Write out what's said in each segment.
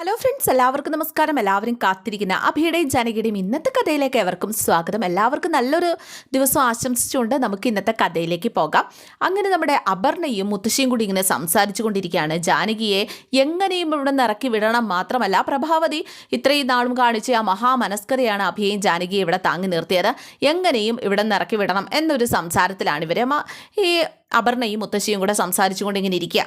Hello friends എല്ലാവർക്കും നമസ്കാരം. എല്ലാവരും കാത്തിരിക്കുന്ന അഭിയുടെയും ജാനകിയുടെയും ഇന്നത്തെ കഥയിലേക്ക് എവർക്കും സ്വാഗതം. എല്ലാവർക്കും നല്ലൊരു ദിവസം ആശംസിച്ചുകൊണ്ട് നമുക്ക് ഇന്നത്തെ കഥയിലേക്ക് പോകാം. അങ്ങനെ നമ്മുടെ അപർണയും മുത്തശ്ശിയും കൂടി ഇങ്ങനെ സംസാരിച്ചു കൊണ്ടിരിക്കുകയാണ് ജാനകിയെ എങ്ങനെയും ഇവിടെ നിന്ന് ഇറക്കി വിടണം മാത്രമല്ല പ്രഭാവതി ഇത്രയും നാളും കാണിച്ച ആ മഹാമനസ്കരയാണ് അഭിയെയും ജാനകിയെ ഇവിടെ താങ്ങി നിർത്തിയത്. എങ്ങനെയും ഇവിടെ നിന്ന് ഇറക്കി വിടണം എന്നൊരു സംസാരത്തിലാണ് ഇവരെ. ഈ അപർണയും മുത്തശ്ശിയും കൂടെ സംസാരിച്ചുകൊണ്ട് ഇങ്ങനെ ഇരിക്കുക.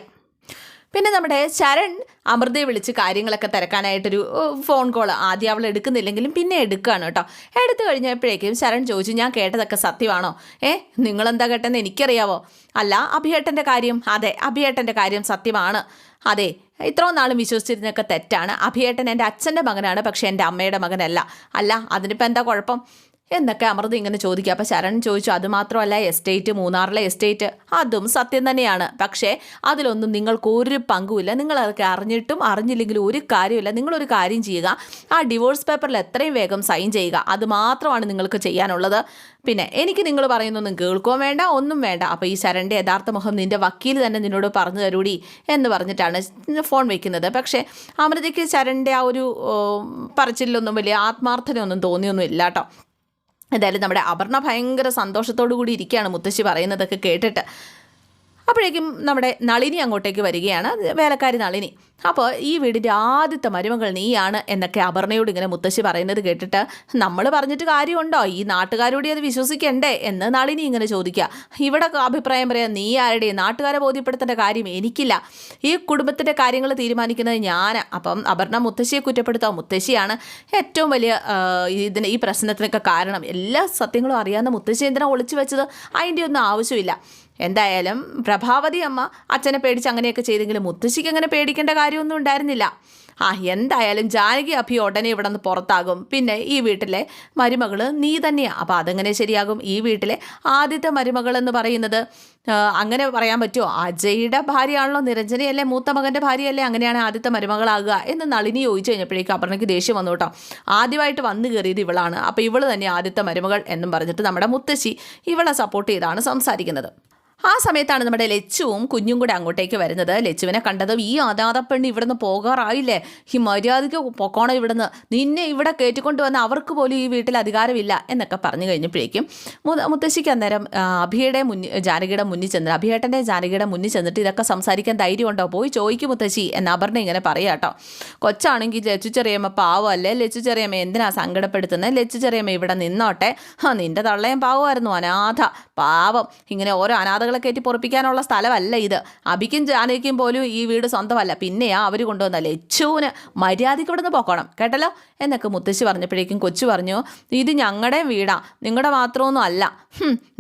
പിന്നെ നമ്മുടെ ശരൺ അമൃതയെ വിളിച്ച് കാര്യങ്ങളൊക്കെ തിരക്കാനായിട്ടൊരു ഫോൺ കോൾ ആദ്യം അവൾ എടുക്കുന്നില്ലെങ്കിലും പിന്നെ എടുക്കുകയാണ് കേട്ടോ. എടുത്തു കഴിഞ്ഞപ്പോഴേക്കും ശരൺ ചോദിച്ചു ഞാൻ കേട്ടതൊക്കെ സത്യമാണോ? ഏ നിങ്ങളെന്താ കേട്ടെന്ന് എനിക്കറിയാവോ? അല്ല അഭിയേട്ടന്റെ കാര്യം അതെ അഭിയേട്ടന്റെ കാര്യം സത്യമാണ്. അതെ ഇത്രയും നാളും വിശ്വസിച്ചിരുന്നൊക്കെ തെറ്റാണ്. അഭിയേട്ടൻ എന്റെ അച്ഛന്റെ മകനാണ് പക്ഷേ എന്റെ അമ്മയുടെ മകനല്ല. അല്ല അതിനിപ്പോൾ എന്താ കുഴപ്പം? എന്നൊക്കെ അമൃത ഇങ്ങനെ ചോദിക്കുക അപ്പോൾ ശരൺ ചോദിച്ചു അതുമാത്രമല്ല എസ്റ്റേറ്റ് മൂന്നാറിലെ എസ്റ്റേറ്റ് അതും സത്യം തന്നെയാണ്. പക്ഷേ അതിലൊന്നും നിങ്ങൾക്ക് ഒരു പങ്കുമില്ല. നിങ്ങൾ അതൊക്കെ അറിഞ്ഞിട്ടും അറിഞ്ഞില്ലെങ്കിലും ഒരു കാര്യമില്ല നിങ്ങളൊരു കാര്യം ചെയ്യുക. ആ ഡിവോഴ്സ് പേപ്പറിൽ എത്രയും വേഗം സൈൻ ചെയ്യുക. അത് മാത്രമാണ് നിങ്ങൾക്ക് ചെയ്യാനുള്ളത്. പിന്നെ എനിക്ക് നിങ്ങൾ പറയുന്നൊന്നും കേൾക്കുകയും വേണ്ട ഒന്നും വേണ്ട. അപ്പോൾ ഈ ശരന്റെ യഥാർത്ഥ മുഖം നിന്റെ വക്കീൽ തന്നെ നിന്നോട് പറഞ്ഞു തരൂടി എന്ന് പറഞ്ഞിട്ടാണ് ഫോൺ വയ്ക്കുന്നത് പക്ഷേ അമൃതയ്ക്ക് ശരന്റെ ആ ഒരു പറച്ചിലൊന്നും വലിയ ആത്മാർത്ഥതയൊന്നും തോന്നിയൊന്നും ഇല്ല കേട്ടോ. എന്തായാലും നമ്മുടെ അപർണ ഭയങ്കര സന്തോഷത്തോടു കൂടി ഇരിക്കുകയാണ് മുത്തശ്ശി പറയുന്നതൊക്കെ കേട്ടിട്ട്. അപ്പോഴേക്കും നമ്മുടെ നളിനി അങ്ങോട്ടേക്ക് വരികയാണ്. വേലക്കാരി നളിനി അപ്പോൾ ഈ വീടിന്റെ ആദ്യത്തെ മരുമകൾ നീയാണ് എന്നൊക്കെ അപർണയോട് ഇങ്ങനെ മുത്തശ്ശി പറയുന്നത് കേട്ടിട്ട് നമ്മൾ പറഞ്ഞിട്ട് കാര്യമുണ്ടോ? ഈ നാട്ടുകാരോട് അത് വിശ്വസിക്കണ്ടേ എന്ന് നളിനി ഇങ്ങനെ ചോദിക്കുക. ഇവിടെ അഭിപ്രായം പറയാം നീ ആരുടെ? നാട്ടുകാരെ ബോധ്യപ്പെടുത്തേണ്ട കാര്യം എനിക്കില്ല. ഈ കുടുംബത്തിന്റെ കാര്യങ്ങൾ തീരുമാനിക്കുന്നത് ഞാൻ അപ്പം അപർണ മുത്തശ്ശിയെ കുറ്റപ്പെടുത്താം മുത്തശ്ശിയാണ് ഏറ്റവും വലിയ ഇതിന് ഈ പ്രശ്നത്തിനൊക്കെ കാരണം. എല്ലാ സത്യങ്ങളും അറിയാവുന്ന മുത്തശ്ശി എന്തിനാണ് ഒളിച്ചു വെച്ചത്? അതിന്റെ ഒന്നും ആവശ്യമില്ല. എന്തായാലും പ്രഭാവതി അമ്മ അച്ഛനെ പേടിച്ച് അങ്ങനെയൊക്കെ ചെയ്തെങ്കിലും മുത്തശ്ശിക്ക് അങ്ങനെ പേടിക്കേണ്ട കാര്യമൊന്നും ഉണ്ടായിരുന്നില്ല. ആ എന്തായാലും ജാനകി അഭി ഉടനെ ഇവിടെ നിന്ന് പുറത്താകും. പിന്നെ ഈ വീട്ടിലെ മരുമകൾ നീ തന്നെയാണ് അപ്പോൾ അതെങ്ങനെ ശരിയാകും? ഈ വീട്ടിലെ ആദ്യത്തെ മരുമകൾ എന്ന് പറയുന്നത് അങ്ങനെ പറയാൻ പറ്റുമോ? അജയുടെ ഭാര്യയാണല്ലോ നിരഞ്ജനയല്ലേ മൂത്ത മകന്റെ ഭാര്യയല്ലേ അങ്ങനെയാണ് ആദ്യത്തെ മരുമകളാകുക എന്ന് നളിനി ചോദിച്ചു കഴിഞ്ഞപ്പോഴേക്കും അപർണയ്ക്ക് ദേഷ്യം വന്നു കേട്ടോ. ആദ്യമായിട്ട് വന്നു കയറിയത് ഇവളാണ്. അപ്പോൾ ഇവൾ തന്നെ ആദ്യത്തെ മരുമകൾ എന്നും പറഞ്ഞിട്ട് നമ്മുടെ മുത്തശ്ശി ഇവളെ സപ്പോർട്ട് ചെയ്താണ് സംസാരിക്കുന്നത്. ആ സമയത്താണ് നമ്മുടെ ലച്ചുവും കുഞ്ഞും കൂടെ അങ്ങോട്ടേക്ക് വരുന്നത്. ലച്ചുവിനെ കണ്ടതും ഈ അതാതപ്പെണ്ണി ഇവിടുന്ന് പോകാറായില്ലേ? ഈ മര്യാദയ്ക്ക് പൊക്കോണം ഇവിടുന്ന്. നിന്നെ ഇവിടെ കയറ്റിക്കൊണ്ട് വന്ന അവർക്ക് പോലും ഈ വീട്ടിൽ അധികാരമില്ല എന്നൊക്കെ പറഞ്ഞു കഴിഞ്ഞപ്പോഴേക്കും മുത്തശ്ശിക്ക് അന്നേരം അഭിയുടെ മുന്നിൽ ജാനകിയുടെ മുന്നിൽ ചെന്ന് അഭിയേട്ടന്റെ ജാനകിയുടെ മുന്നിൽ ചെന്നിട്ട് ഇതൊക്കെ സംസാരിക്കാൻ ധൈര്യമുണ്ടോ? പോയി ചോദിക്കും മുത്തശ്ശി എന്ന് അപർണ ഇങ്ങനെ പറയാം കേട്ടോ. കൊച്ചാണെങ്കിൽ ലച്ചു ചെറിയമ്മ പാവമല്ലേ ലച്ചു ചെറിയമ്മ എന്തിനാ സങ്കടപ്പെടുത്തുന്നത് ലച്ചു ചെറിയമ്മ ഇവിടെ നിന്നോട്ടെ. ആ നിന്റെ തള്ളയും പാവമായിരുന്നു അനാഥ. പാവം. ഇങ്ങനെ ഓരോ അനാഥകളെ കയറ്റി പൊറപ്പിക്കാനുള്ള സ്ഥലമല്ല ഇത്. അഭിക്കും ജാനകിക്കും പോലും ഈ വീട് സ്വന്തമല്ല. പിന്നെയാ അവർ കൊണ്ടുവന്ന ലച്ചുവിന് മര്യാദയ്ക്ക് ഇവിടെ നിന്ന് പോക്കണം. കേട്ടല്ലോ? എന്നൊക്കെ മുത്തശ്ശി പറഞ്ഞപ്പോഴേക്കും കൊച്ചു പറഞ്ഞു ഇത് ഞങ്ങളുടെ വീടാ. നിങ്ങളുടെ മാത്രമൊന്നും അല്ല.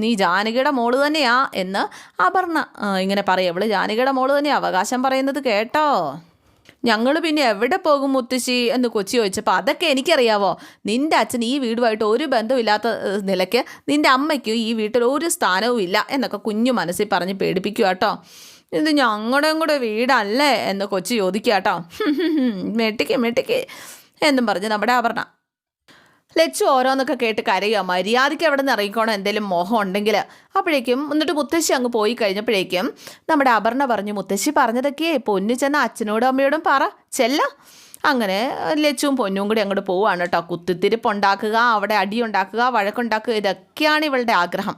നീ ജാനകിയുടെ മോൾ തന്നെയാ എന്ന് അപർണ ഇങ്ങനെ പറയവൾ ജാനകിയുടെ മോൾ തന്നെയാ. അവകാശം പറയുന്നത് കേട്ടോ. ഞങ്ങൾ പിന്നെ എവിടെ പോകും മുത്തശ്ശി എന്ന് കൊച്ചി ചോദിച്ചപ്പോൾ അതൊക്കെ എനിക്കറിയാവോ? നിന്റെ അച്ഛൻ ഈ വീടുമായിട്ട് ഒരു ബന്ധമില്ലാത്ത നിലയ്ക്ക് നിന്റെ അമ്മയ്ക്ക് ഈ വീട്ടിൽ ഒരു സ്ഥാനവും ഇല്ല എന്നൊക്കെ കുഞ്ഞു മനസ്സിൽ പറഞ്ഞ് പേടിപ്പിക്കുക കേട്ടോ. ഇത് ഞങ്ങളുടെയും കൂടെ വീടല്ലേ? എന്ന് കൊച്ചി ചോദിക്കുക കേട്ടോ. മെട്ടിക്ക് മെട്ടിക്ക് എന്നും പറഞ്ഞ് നമ്മുടെ അപർണ ലച്ചു ഓരോന്നൊക്കെ കേട്ട് കരയുക. മര്യാദയ്ക്ക് അവിടെ നിന്ന് ഇറങ്ങിക്കോണം. എന്തെങ്കിലും മോഹം ഉണ്ടെങ്കിൽ അപ്പോഴേക്കും എന്നിട്ട് മുത്തശ്ശി അങ്ങ് പോയി കഴിഞ്ഞപ്പോഴേക്കും നമ്മുടെ അപർണ പറഞ്ഞു മുത്തശ്ശി പറഞ്ഞതൊക്കെയേ പൊന്നു ചെന്ന അച്ഛനോടും അമ്മയോടും പറ ചെല്ല. അങ്ങനെ ലച്ചുവും പൊന്നും കൂടി അങ്ങോട്ട് പോവുകയാണ് കേട്ടോ. കുത്തിത്തിരിപ്പ് ഉണ്ടാക്കുക അവിടെ അടി ഉണ്ടാക്കുക വഴക്കുണ്ടാക്കുക ഇതൊക്കെയാണ് ഇവളുടെ ആഗ്രഹം.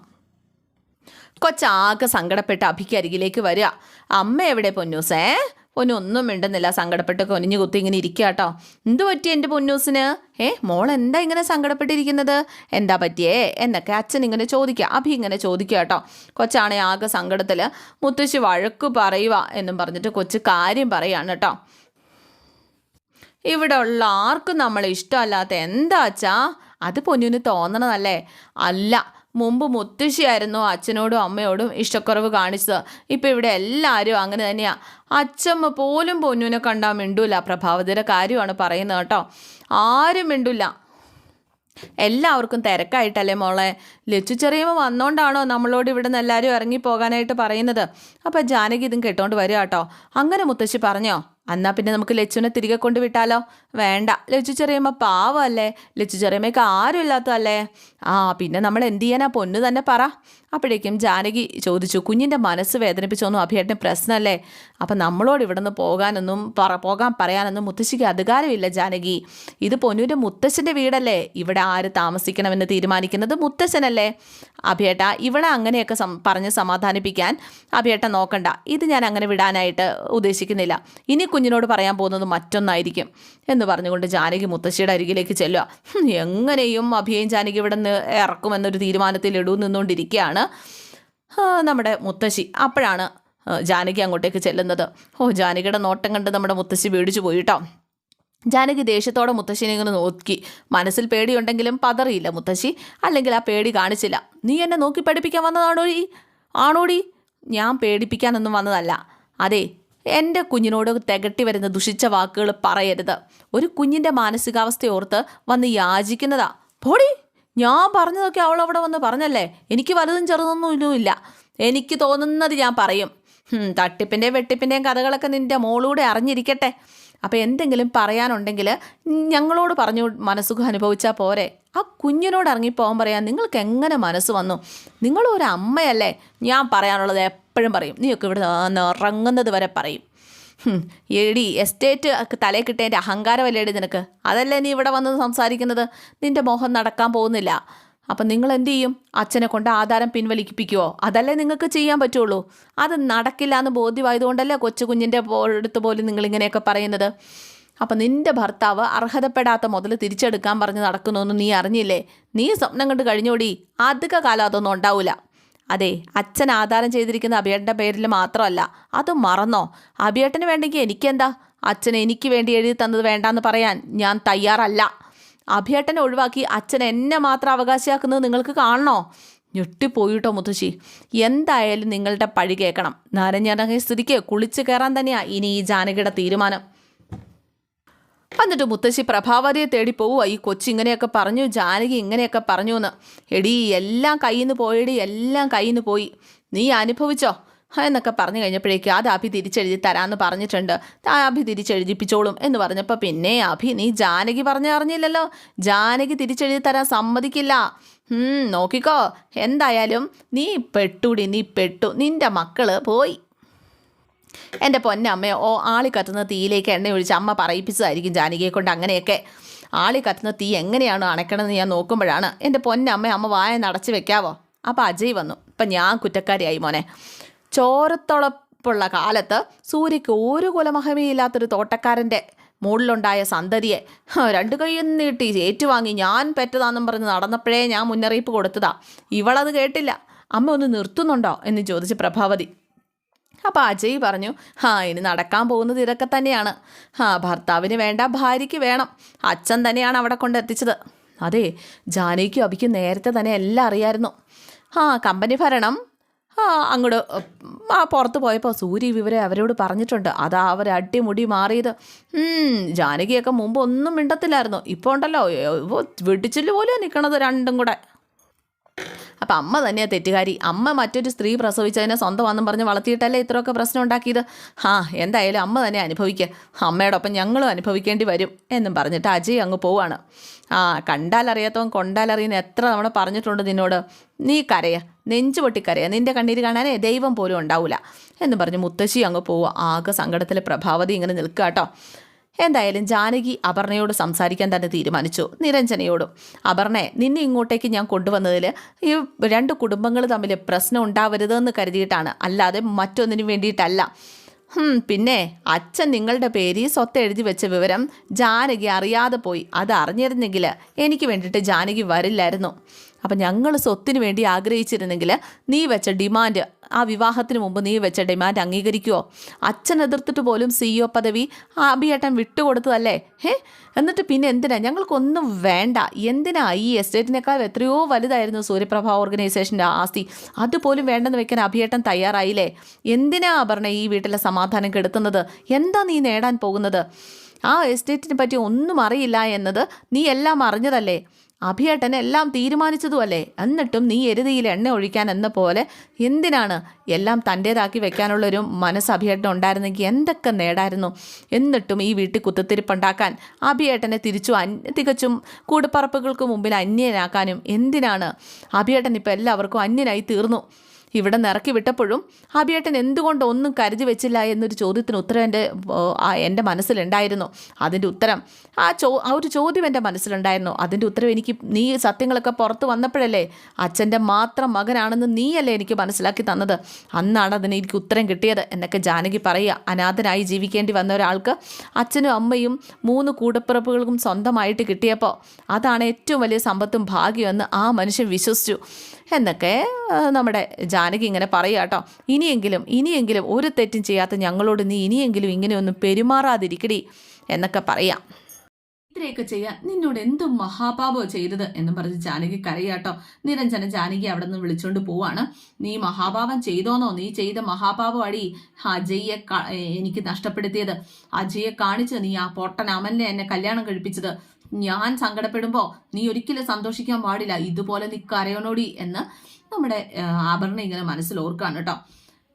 കൊച്ചാകെ സങ്കടപ്പെട്ട് അഭിക്ക് അരികിലേക്ക് വരിക. അമ്മ എവിടെ പൊന്നൂസേ? പൊന്നു ഒന്നും മിണ്ടുന്നില്ല. സങ്കടപ്പെട്ട് കൊനിഞ്ഞു കുത്തി ഇങ്ങനെ ഇരിക്കുക കേട്ടോ എന്ത് പറ്റി എന്റെ പൊന്നൂസിന്? ഏ മോൾ എന്താ ഇങ്ങനെ സങ്കടപ്പെട്ടിരിക്കുന്നത്? എന്താ പറ്റിയേ? എന്നൊക്കെ അച്ഛൻ ഇങ്ങനെ ചോദിക്കുക അഭി ഇങ്ങനെ ചോദിക്കുക കേട്ടോ കൊച്ചാണെ ആകെ സങ്കടത്തിൽ മുത്തശ്ശി വഴക്ക് പറയുക എന്നും പറഞ്ഞിട്ട് കൊച്ചു കാര്യം പറയാണ് കേട്ടോ ഇവിടെ ഉള്ള ആർക്കും നമ്മളെ ഇഷ്ടമല്ലാത്ത എന്താ അച്ഛാ? അത് പൊന്നുവിന് തോന്നണതല്ലേ? അല്ല മുമ്പ് മുത്തശ്ശിയായിരുന്നു അച്ഛനോടും അമ്മയോടും ഇഷ്ടക്കുറവ് കാണിച്ചത്. ഇപ്പം ഇവിടെ എല്ലാവരും അങ്ങനെ തന്നെയാണ് അച്ഛമ്മ പോലും പൊന്നുവിനെ കണ്ടാൽ മിണ്ടൂല. പ്രഭാവതിയുടെ കാര്യമാണ് പറയുന്നത് കേട്ടോ. ആരും മിണ്ടൂല. എല്ലാവർക്കും തിരക്കായിട്ടല്ലേ മോളെ? ലച്ചു ചെറിയമ്മ വന്നോണ്ടാണോ നമ്മളോട് ഇവിടെ നിന്ന് എല്ലാവരും ഇറങ്ങി പോകാനായിട്ട് പറയുന്നത്? അപ്പം ജാനകി ഇതും കേട്ടോണ്ട് വരിക കേട്ടോ. അങ്ങനെ മുത്തശ്ശി പറഞ്ഞോ? എന്നാ പിന്നെ നമുക്ക് ലച്ചുവിനെ തിരികെ കൊണ്ടുവിട്ടാലോ? വേണ്ട. ലച്ചു ചെറിയമ്മ പാവമല്ലേ ലച്ചു ചെറിയമ്മയ്ക്ക് ആരും ഇല്ലാത്തതല്ലേ ആ പിന്നെ നമ്മൾ എന്ത് ചെയ്യാനാ? പൊന്നു തന്നെ പറ. അപ്പോഴേക്കും ജാനകി ചോദിച്ചു കുഞ്ഞിന്റെ മനസ്സ് വേദനിപ്പിച്ചൊന്നും അഭിയേട്ടന് പ്രശ്നമല്ലേ? അപ്പം നമ്മളോട് ഇവിടെ നിന്ന് പോകാനൊന്നും പറ പോകാൻ പറയാനൊന്നും മുത്തശ്ശിക്ക് അധികാരമില്ല ജാനകി. ഇത് പൊന്നൂന്റെ മുത്തശ്ശന്റെ വീടല്ലേ? ഇവിടെ ആര് താമസിക്കണമെന്ന് തീരുമാനിക്കുന്നത് മുത്തശ്ശനല്ലേ? അഭിയേട്ട ഇവിടെ അങ്ങനെയൊക്കെ സം പറഞ്ഞ് സമാധാനിപ്പിക്കാൻ അഭിയേട്ട നോക്കണ്ട. ഇത് ഞാൻ അങ്ങനെ വിടാനായിട്ട് ഉദ്ദേശിക്കുന്നില്ല. ഇനി കുഞ്ഞിനോട് പറയാൻ പോകുന്നത് മറ്റൊന്നായിരിക്കും. എന്ന് പറഞ്ഞുകൊണ്ട് ജാനകി മുത്തശ്ശിയുടെ അരികിലേക്ക് ചെല്ലുക. എങ്ങനെയും അഭിയയും ജാനകി ഇവിടെ നിന്ന് ഇറക്കുമെന്നൊരു തീരുമാനത്തിൽ ഇടൂ നിന്നുകൊണ്ടിരിക്കുകയാണ്. നമ്മുടെ മുത്തശ്ശി. അപ്പോഴാണ് ജാനകി അങ്ങോട്ടേക്ക് ചെല്ലുന്നത്. ഓ ജാനകിയുടെ നോട്ടം കണ്ട് നമ്മുടെ മുത്തശ്ശി പേടിച്ചു പോയിട്ടോ ജാനകി ദേഷ്യത്തോടെ മുത്തശ്ശിനെ ഇങ്ങനെ നോക്കി. മനസ്സിൽ പേടിയുണ്ടെങ്കിലും പതറിയില്ല മുത്തശ്ശി. അല്ലെങ്കിൽ ആ പേടി കാണിച്ചില്ല. നീ എന്നെ നോക്കി പഠിപ്പിക്കാൻ വന്നതാണോടി ആണോടി? ഞാൻ പേടിപ്പിക്കാനൊന്നും വന്നതല്ല. അതെ എന്റെ കുഞ്ഞിനോട് തികട്ടി വരുന്ന ദുഷിച്ച വാക്കുകൾ പറയരുത്. ഒരു കുഞ്ഞിന്റെ മാനസികാവസ്ഥയോർത്ത് വന്ന് യാചിക്കുന്നതാ. പോടി! ഞാൻ പറഞ്ഞതൊക്കെ അവൾ അവിടെ വന്ന് പറഞ്ഞല്ലേ? എനിക്ക് വലുതും ചെറുതൊന്നും ഇല്ല. എനിക്ക് തോന്നുന്നത് ഞാൻ പറയും. തട്ടിപ്പിന്റെയും വെട്ടിപ്പിന്റെയും കഥകളൊക്കെ നിന്റെ മോളൂടെ അറിഞ്ഞിരിക്കട്ടെ. അപ്പോൾ എന്തെങ്കിലും പറയാനുണ്ടെങ്കിൽ ഞങ്ങളോട് പറഞ്ഞു മനസ്സുഖം അനുഭവിച്ചാൽ പോരെ. ആ കുഞ്ഞിനോട് ഇറങ്ങിപ്പോകാൻ പറയാൻ നിങ്ങൾക്ക് എങ്ങനെ മനസ്സ് വന്നു? നിങ്ങളൊരു അമ്മയല്ലേ? ഞാൻ പറയാനുള്ളത് എപ്പോഴും പറയും. നീയൊക്കെ ഇവിടെ ഇറങ്ങുന്നത് വരെ പറയും. എടി എസ്റ്റേറ്റ് തലയിൽ കിട്ടേന്റെ അഹങ്കാരമല്ലേടി നിനക്ക്? അതല്ലേ നീ ഇവിടെ വന്ന് സംസാരിക്കുന്നത്? നിന്റെ മോഹം നടക്കാൻ പോകുന്നില്ല. അപ്പം നിങ്ങൾ എന്ത് ചെയ്യും? അച്ഛനെ കൊണ്ട് ആധാരം പിൻവലിപ്പിക്കുവോ? അതല്ലേ നിങ്ങൾക്ക് ചെയ്യാൻ പറ്റുള്ളൂ. അത് നടക്കില്ല എന്ന് ബോധ്യമായതുകൊണ്ടല്ലേ കൊച്ചു കുഞ്ഞിന്റെ അടുത്ത് പോലും നിങ്ങളിങ്ങനെയൊക്കെ പറയുന്നത്. അപ്പം നിന്റെ ഭർത്താവ് അർഹതപ്പെടാത്ത മുതൽ തിരിച്ചെടുക്കാൻ പറഞ്ഞ് നടക്കുന്നൊന്നും നീ അറിഞ്ഞില്ലേ? നീ സ്വപ്നം കണ്ട് കഴിഞ്ഞോടി? അധിക കാലം അതൊന്നും ഉണ്ടാവില്ല അതെ അച്ഛൻ ആധാരം ചെയ്തിരിക്കുന്ന അഭിയേട്ടന്റെ പേരിൽ മാത്രമല്ല അത് മറന്നോ? അഭിയേട്ടന് വേണ്ടെങ്കിൽ എനിക്കെന്താ? അച്ഛൻ എനിക്ക് വേണ്ടി എഴുതി തന്നത് വേണ്ടാന്ന് പറയാൻ ഞാൻ തയ്യാറല്ല. അഭിയേട്ടനെ ഒഴിവാക്കി അച്ഛൻ എന്നെ മാത്രം അവകാശിയാക്കുന്നത് നിങ്ങൾക്ക് കാണണോ? ഞെട്ടിപ്പോയിട്ടോ മുത്തശ്ശി. എന്തായാലും നിങ്ങളുടെ പഴി കേൾക്കണം. നാരഞ്ഞാനകെ സ്ഥിതിക്ക് കുളിച്ച് കയറാൻ തന്നെയാണ് ഇനി ഈ ജാനകിയുടെ തീരുമാനം. എന്നിട്ട് മുത്തശ്ശി പ്രഭാവതിയെ തേടി പോവുക ഈ കൊച്ചിങ്ങനെയൊക്കെ പറഞ്ഞു ജാനകി ഇങ്ങനെയൊക്കെ പറഞ്ഞു എന്ന് എടി എല്ലാം കയ്യിൽ നിന്ന് പോയടി എല്ലാം കയ്യിൽ നിന്ന് പോയി. നീ അനുഭവിച്ചോ? എന്നൊക്കെ പറഞ്ഞു കഴിഞ്ഞപ്പോഴേക്കും അത് അഭി തിരിച്ചെഴുതി തരാമെന്ന് പറഞ്ഞിട്ടുണ്ട്. അഭി തിരിച്ചെഴുതിപ്പിച്ചോളും എന്ന് പറഞ്ഞപ്പോൾ പിന്നെ അഭി നീ ജാനകി പറഞ്ഞു അറിഞ്ഞില്ലല്ലോ. ജാനകി തിരിച്ചെഴുതി തരാൻ സമ്മതിക്കില്ല. നോക്കിക്കോ. എന്തായാലും നീ പെട്ടുടി നീ പെട്ടു. നിന്റെ മക്കൾ പോയി. എന്റെ പൊന്നമ്മയോ ഓ ആളി കത്തുന്ന തീയിലേക്ക് എണ്ണ ഒഴിച്ച് അമ്മ പറയിപ്പിച്ചതായിരിക്കും ജാനകിയെ കൊണ്ട് അങ്ങനെയൊക്കെ. ആളി കത്തുന്ന തീ എങ്ങനെയാണ് അണക്കണമെന്ന് ഞാൻ നോക്കുമ്പോഴാണ് എന്റെ പൊന്നമ്മ അമ്മ വായ നടച്ച് വെക്കാവോ? അപ്പോൾ അജയ് വന്നു. ഇപ്പം ഞാൻ കുറ്റക്കാരിയായി മോനെ. ചോരത്തുളപ്പുള്ള കാലത്ത് സൂര്യക്ക് ഒരു കുലമഹിമയില്ലാത്തൊരു തോട്ടക്കാരന്റെ മുകളിലുണ്ടായ സന്തതിയെ രണ്ട് കൈയും നീട്ടി ഏറ്റുവാങ്ങി ഞാൻ പെറ്റതാന്നും പറഞ്ഞ് നടന്നപ്പോഴേ ഞാൻ മുന്നറിയിപ്പ് കൊടുത്തതാ. ഇവളത് കേട്ടില്ല. അമ്മ ഒന്ന് നിർത്തുന്നുണ്ടോ എന്ന് ചോദിച്ച് പ്രഭാവതി. അപ്പോൾ അജയ് പറഞ്ഞു ആ ഇനി നടക്കാൻ പോകുന്നത് ഇതൊക്കെ തന്നെയാണ്. ആ ഭർത്താവിന് വേണ്ട ഭാര്യയ്ക്ക് വേണം. അച്ഛൻ തന്നെയാണ് അവിടെ കൊണ്ട് എത്തിച്ചത്. അതെ ജാനകിക്കും അബിക്കും നേരത്തെ തന്നെ എല്ലാം അറിയായിരുന്നു. ആ കമ്പനി ഭരണം? ആ അങ്ങോട്ട് ആ പുറത്ത് പോയപ്പോൾ സൂര്യ വിവരം അവരോട് പറഞ്ഞിട്ടുണ്ട്. അതാ അവർ അടിമുടി മാറിയത്. ജാനകിയൊക്കെ മുമ്പ് ഒന്നും മിണ്ടത്തില്ലായിരുന്നു. ഇപ്പോൾ ഉണ്ടല്ലോ വെടിച്ചിൽ പോലെ നിൽക്കണത് രണ്ടും കൂടെ. അപ്പം അമ്മ തന്നെയാണ് തെറ്റുകാരി. അമ്മ മറ്റൊരു സ്ത്രീ പ്രസവിച്ചതിനെ സ്വന്തമാണെന്നും പറഞ്ഞ് വളർത്തിയിട്ടല്ലേ ഇത്രയൊക്കെ പ്രശ്നം ഉണ്ടാക്കിയത്? ആ എന്തായാലും അമ്മ തന്നെ അനുഭവിക്കുക അമ്മയോടൊപ്പം ഞങ്ങളും അനുഭവിക്കേണ്ടി വരും എന്നും പറഞ്ഞിട്ട് അജയ് അങ്ങ് പോവാണ്. ആ കണ്ടാലറിയാത്തവൻ കൊണ്ടാലറിയുന്ന എത്ര തവണ പറഞ്ഞിട്ടുണ്ട് നിന്നോട്? നീ കരയ. നെഞ്ചു പൊട്ടിക്കരയ. നിന്റെ കണ്ണീര് കാണാനേ ദൈവം പോലും ഉണ്ടാവില്ല എന്ന് പറഞ്ഞ് മുത്തശ്ശി അങ്ങ് പോവുക ആകെ സങ്കടത്തിലെ പ്രഭാവതി ഇങ്ങനെ നിൽക്കുക കേട്ടോ എന്തായാലും ജാനകി അപർണയോട് സംസാരിക്കാൻ തന്നെ തീരുമാനിച്ചു. നിരഞ്ജനയോടും അപർണയെ നിന്നെ ഇങ്ങോട്ടേക്ക് ഞാൻ കൊണ്ടുവന്നതിൽ ഈ രണ്ട് കുടുംബങ്ങൾ തമ്മിൽ പ്രശ്നം ഉണ്ടാവരുതെന്ന് കരുതിയിട്ടാണ്. അല്ലാതെ മറ്റൊന്നിനു വേണ്ടിയിട്ടല്ല. പിന്നെ അച്ഛൻ നിങ്ങളുടെ പേര് സ്വത്ത് എഴുതി വെച്ച വിവരം ജാനകി അറിയാതെ പോയി. അത് അറിഞ്ഞിരുന്നെങ്കിൽ എനിക്ക് വേണ്ടിയിട്ട് ജാനകി വരില്ലായിരുന്നു. അപ്പം ഞങ്ങൾ സ്വത്തിന് വേണ്ടി ആഗ്രഹിച്ചിരുന്നെങ്കിൽ നീ വെച്ച ഡിമാൻഡ് ആ വിവാഹത്തിന് മുമ്പ് നീ വെച്ച ഡിമാൻഡ് അംഗീകരിക്കുമോ അച്ഛൻ എതിർത്തിട്ട് പോലും സിഇഒ പദവി ആ അഭിയേട്ടൻ വിട്ടുകൊടുത്തതല്ലേ? ഏ എന്നിട്ട് പിന്നെ എന്തിനാ? ഞങ്ങൾക്കൊന്നും വേണ്ട. എന്തിനാ ഈ എസ്റ്റേറ്റിനേക്കാൾ എത്രയോ വലുതായിരുന്നു സൂര്യപ്രഭ ഓർഗനൈസേഷന്റെ ആസ്തി. അതുപോലും വേണ്ടെന്ന് വെക്കാൻ അഭിയേട്ടൻ തയ്യാറായില്ലേ? എന്തിനാ അപർണ ഈ വീട്ടിലെ സമാധാനം കെടുത്തുന്നത്? എന്താ നീ നേടാൻ പോകുന്നത്? ആ എസ്റ്റേറ്റിനെ പറ്റി ഒന്നും അറിയില്ല എന്നത് നീ എല്ലാം അറിഞ്ഞതല്ലേ? അഭിയേട്ടൻ എല്ലാം തീരുമാനിച്ചതുമല്ലേ? എന്നിട്ടും നീ എരുതിയിൽ എണ്ണ ഒഴിക്കാൻ എന്ന പോലെ എന്തിനാണ് എല്ലാം തന്റേതാക്കി വെക്കാനുള്ളൊരു മനസ്സ് അഭിയേട്ടൻ ഉണ്ടായിരുന്നെങ്കിൽ എന്തൊക്കെ നേടായിരുന്നു? എന്നിട്ടും ഈ വീട്ടിൽ കുത്തിത്തിരിപ്പുണ്ടാക്കാൻ അഭിയേട്ടനെ തിരിച്ചു തികച്ചും കൂടപ്പറപ്പുകൾക്ക് മുമ്പിൽ അന്യനാക്കാനും എന്തിനാണ്? അഭിയേട്ടൻ ഇപ്പോൾ എല്ലാവർക്കും അന്യനായി തീർന്നു. ഇവിടെ നിറക്കി വിട്ടപ്പോഴും അഭിയേട്ടൻ എന്തുകൊണ്ട് ഒന്നും കരുതി വെച്ചില്ല എന്നൊരു ചോദ്യത്തിന് ഉത്തരം എന്റെ എന്റെ മനസ്സിലുണ്ടായിരുന്നു. അതിന്റെ ഉത്തരം ആ ചോ ആ ഒരു ചോദ്യം എന്റെ മനസ്സിലുണ്ടായിരുന്നു. അതിന്റെ ഉത്തരം എനിക്ക് നീ സത്യങ്ങളൊക്കെ പുറത്ത് വന്നപ്പോഴല്ലേ അച്ഛന്റെ മാത്രം മകനാണെന്ന് നീയല്ലേ എനിക്ക് മനസ്സിലാക്കി തന്നത്. അന്നാണ് അതിന് എനിക്ക് ഉത്തരം കിട്ടിയത്. എന്നൊക്കെ ജാനകി പറയുക. അനാഥനായി ജീവിക്കേണ്ടി വന്ന ഒരാൾക്ക് അച്ഛനും അമ്മയും മൂന്ന് കൂടപ്പിറപ്പുകൾക്കും സ്വന്തമായിട്ട് കിട്ടിയപ്പോൾ അതാണ് ഏറ്റവും വലിയ സമ്പത്തും ഭാഗ്യമെന്ന് ആ മനുഷ്യൻ വിശ്വസിച്ചു. എന്നൊക്കെ നമ്മുടെ നമ്മുടെ ജാനകി ഇങ്ങനെ പറയുക കേട്ടോ ഇനിയെങ്കിലും ഇനിയെങ്കിലും ഒരു തെറ്റും ചെയ്യാത്ത ഞങ്ങളോട് നീ ഇനിയെങ്കിലും ഇങ്ങനെയൊന്നും പെരുമാറാതിരിക്കടി എന്നൊക്കെ പറയാം. ഇത്രയൊക്കെ ചെയ്യാൻ നിന്നോട് എന്തും മഹാപാപോ ചെയ്തത് എന്ന് പറഞ്ഞ് ജാനകി കരയാട്ടോ നിരഞ്ജന ജാനകി അവിടെ നിന്ന് വിളിച്ചോണ്ട് പോവാണ്. നീ മഹാപാപം ചെയ്തോന്നോ? നീ ചെയ്ത മഹാപാപം അടി. അജയ്യെ എനിക്ക് നഷ്ടപ്പെടുത്തിയത്. അജയെ കാണിച്ച് നീ ആ പൊട്ടൻ അമലിനെ എന്നെ കല്യാണം കഴിപ്പിച്ചത്. ഞാൻ സങ്കടപ്പെടുമ്പോ നീ ഒരിക്കലും സന്തോഷിക്കാൻ പാടില്ല. ഇതുപോലെ നീ കരയണോടി എന്ന് നമ്മുടെ ആഭരണം ഇങ്ങനെ മനസ്സിൽ ഓർക്കാണ് കേട്ടോ.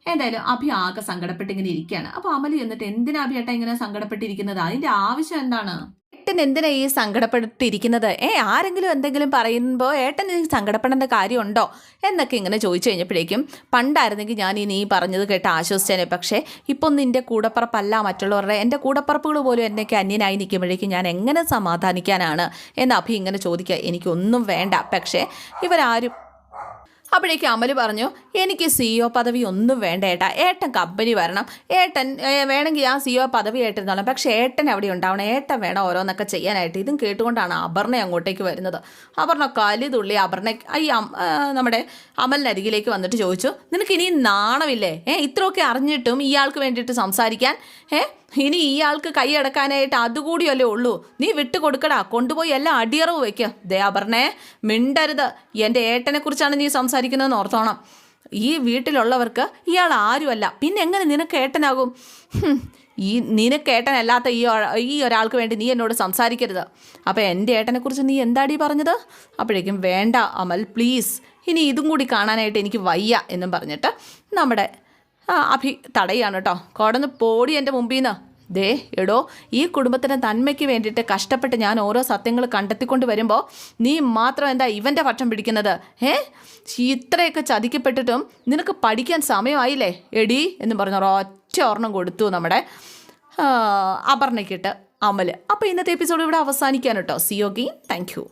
ഏതായാലും അഭി ആകെ സങ്കടപ്പെട്ട് ഇങ്ങനെ ഇരിക്കുകയാണ്. അപ്പൊ അമലി എന്നിട്ട് എന്തിനാ അഭിയേട്ട ഇങ്ങനെ സങ്കടപ്പെട്ടിരിക്കുന്നത്? അതിന്റെ ആവശ്യം എന്താണ്? ഏട്ടൻ എന്തിനാ ഈ സങ്കടപ്പെട്ടിരിക്കുന്നത്? ഏ ആരെങ്കിലും എന്തെങ്കിലും പറയുമ്പോൾ ഏട്ടൻ ഈ സങ്കടപ്പെടേണ്ട കാര്യമുണ്ടോ എന്നൊക്കെ ഇങ്ങനെ ചോദിച്ചു കഴിഞ്ഞപ്പോഴേക്കും പണ്ടായിരുന്നെങ്കിൽ ഞാൻ ഈ നീ പറഞ്ഞത് കേട്ട് ആശ്വസിച്ചേനെ. പക്ഷേ ഇപ്പം നിന്റെ കൂടപ്പറപ്പല്ല മറ്റുള്ളവരുടെ എന്റെ കൂടപ്പറപ്പുകൾ പോലും എന്നൊക്കെ അന്യനായി നിൽക്കുമ്പോഴേക്കും ഞാൻ എങ്ങനെ സമാധാനിക്കാനാണ്? എന്ന് അഭി ഇങ്ങനെ ചോദിക്കുക. എനിക്കൊന്നും വേണ്ട. പക്ഷേ ഇവരാരും അപ്പോഴേക്ക് അമൽ പറഞ്ഞു എനിക്ക് സി ഒ പദവി ഒന്നും വേണ്ട ഏട്ടാ. ഏട്ടൻ കമ്പനി വരണം. ഏട്ടൻ വേണമെങ്കിൽ ആ ഒ പദവി ഏട്ടിരുന്നോളാം പക്ഷേ ഏട്ടൻ അവിടെ ഉണ്ടാവണം. ഏട്ടൻ വേണം ഓരോന്നൊക്കെ ചെയ്യാനായിട്ട്. ഇതും കേട്ടുകൊണ്ടാണ് അപർണ അങ്ങോട്ടേക്ക് വരുന്നത്. അപർണ കലി തുള്ളി അപർണ ഈ നമ്മുടെ അമലിനരികിലേക്ക് വന്നിട്ട് ചോദിച്ചു നിനക്ക് ഇനി നാണമില്ലേ? ഏ ഇത്രയൊക്കെ അറിഞ്ഞിട്ടും ഇയാൾക്ക് വേണ്ടിയിട്ട് സംസാരിക്കാൻ? ഏ ഇനി ഇയാൾക്ക് കൈയടക്കാനായിട്ട് അതുകൂടിയല്ലേ ഉള്ളൂ. നീ വിട്ടു കൊടുക്കടാ. കൊണ്ടുപോയി എല്ലാം അടിയറവ് വയ്ക്കുക ദേ അപർണേ മിണ്ടരുത്. എന്റെ ഏട്ടനെ കുറിച്ചാണ് നീ സംസാരിക്കുന്നതെന്ന് ഓർത്തോണം. ഈ വീട്ടിലുള്ളവർക്ക് ഇയാൾ ആരുമല്ല. പിന്നെ എങ്ങനെ നിനക്ക് ഏട്ടനാകും? ഈ നിനക്ക് ഏട്ടനല്ലാത്ത ഈ ഈ ഒരാൾക്ക് വേണ്ടി നീ എന്നോട് സംസാരിക്കരുത്. അപ്പോൾ എന്റെ ഏട്ടനെക്കുറിച്ച് നീ എന്താടി പറഞ്ഞത്? അപ്പോഴേക്കും വേണ്ട അമൽ പ്ലീസ് ഇനി ഇതും കൂടി കാണാനായിട്ട് എനിക്ക് വയ്യ എന്നും പറഞ്ഞിട്ട് നമ്മുടെ അഭി തടയാണ് കേട്ടോ കോടന്ന് പോടി എന്റെ മുമ്പിൽ നിന്ന് ദേ എടോ ഈ കുടുംബത്തിന്റെ നന്മയ്ക്ക് വേണ്ടിയിട്ട് കഷ്ടപ്പെട്ട് ഞാൻ ഓരോ സത്യങ്ങൾ കണ്ടെത്തിക്കൊണ്ട് വരുമ്പോൾ നീ മാത്രം എന്താ ഇവന്റെ പക്ഷം പിടിക്കുന്നത്? ഏ ഇത്രയൊക്കെ ചതിക്കപ്പെട്ടിട്ടും നിനക്ക് പഠിക്കാൻ സമയമായില്ലേ? എടി എന്ന് പറഞ്ഞ ഒറ്റ ഓർണം കൊടുത്തു നമ്മുടെ അപർണയ്ക്കിട്ട് അമൽ അപ്പോൾ ഇന്നത്തെ എപ്പിസോഡ് ഇവിടെ അവസാനിക്കാൻ കേട്ടോ സിയോഗി താങ്ക് യു